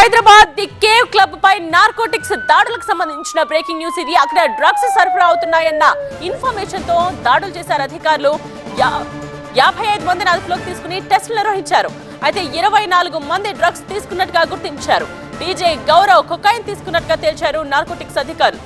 Hyderabad the cave club పై narcotics దాడులకు సంబంధించిన బ్రేకింగ్ న్యూస్. ఇది అక్కడ డ్రగ్స్ సరఫరా అవుతున్నాయన్న ఇన్ఫర్మేషన్తో దాడులు చేశారు అధికారులు. యా- యాభై ఐదు మందిని అదుపులోకి తీసుకుని టెస్టులు నిర్వహించారు. అయితే ఇరవై నాలుగు మంది డ్రగ్స్ తీసుకున్నట్టుగా గుర్తించారు. డీజే గౌరవ్ కొకైన్ తీసుకున్నట్టుగా తేల్చారు నార్కోటిక్స్ అధికారులు.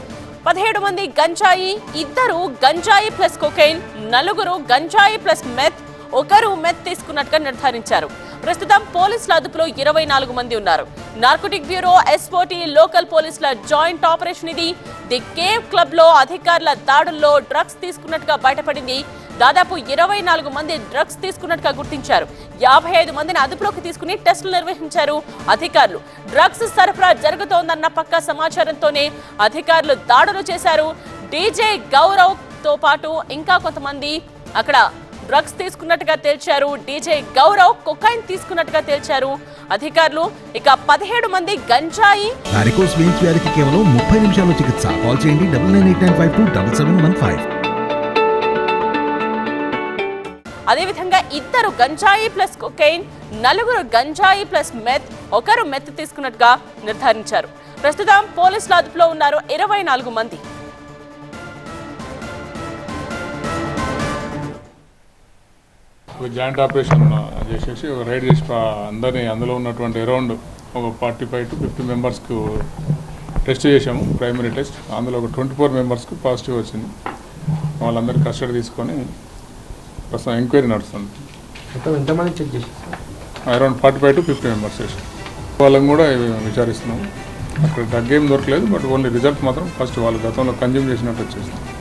పదిహేడు మంది గంజాయి ఇద్దరు గంజాయి ప్లస్ కొకైన్ నలుగురు గంజాయి ప్లస్ మెత్ ఒకరు మెత్ తీసుకున్నట్టుగా నిర్ధారించారు. ప్రస్తుతం పోలీసుల అదుపులో ఇరవై నాలుగు మంది ఉన్నారు. నార్కోటిక్ బ్యూరో ఎస్ఓటీ లోకల్ పోలీసుల జాయింట్ ఆపరేషన్ ఇది. ది కేవ్ క్లబ్లో అధికారుల దాడుల్లో డ్రగ్స్ తీసుకున్నట్టుగా బయటపడింది. దాదాపు ఇరవై నాలుగు మంది డ్రగ్స్ తీసుకున్నట్టుగా గుర్తించారు. యాభై ఐదు మందిని అదుపులోకి తీసుకుని టెస్టులు నిర్వహించారు అధికారులు. డ్రగ్స్ సరఫరా జరుగుతోందన్న పక్కా సమాచారంతోనే అధికారులు దాడులు చేశారు. డీజే గౌరవ్తో పాటు ఇంకా కొంతమంది అక్కడ డ్రగ్స్ తీసుకున్నట్టుగా తేల్చారు. డీజే గౌరవ్ కొకైన్ తీసుకున్నట్టుగా తేల్చారు. అధికారులు ఇక పదిహేడు మంది గంజాయి వారికోస్ వెయిన్స్ వ్యాధికి కేవలం ముప్పై నిమిషాల్లో చికిత్స. కాల్ చేయండి double nine eight nine five two double seven one five అదేవిధంగా ఇద్దరు గంజాయి ప్లస్ కొకైన్ నలుగురు గంజాయి ప్లస్ మెత్ ఒకరు మెత్ తీసుకున్నట్టుగా నిర్ధారించారు. ప్రస్తుతం పోలీసుల అదుపులో ఉన్నారు ఇరవై నాలుగు మంది. ఒక జాయింట్ ఆపరేషన్ చేసేసి ఒక రైడ్ చేసి అందరినీ అందులో ఉన్నటువంటి అరౌండ్ ఒక ఫార్టీ ఫైవ్ టు ఫిఫ్టీ మెంబర్స్కు టెస్ట్ చేసాము ప్రైమరీ టెస్ట్. అందులో ఒక ట్వంటీ ఫోర్ మెంబర్స్కి పాజిటివ్ వచ్చింది. వాళ్ళందరినీ కస్టడీ తీసుకొని ప్రస్తుతం ఎంక్వైరీ నడుస్తుంది. చెక్ చేశారు? Around forty five to fifty members చేసాం వాళ్ళని కూడా విచారిస్తున్నాం అక్కడ డ్రగ్ ఏం దొరకలేదు బట్ ఓన్లీ రిజల్ట్ మాత్రం ఫస్ట్ వాళ్ళు గతంలో కన్జ్యూమ్ చేసినట్టు వచ్చేసింది.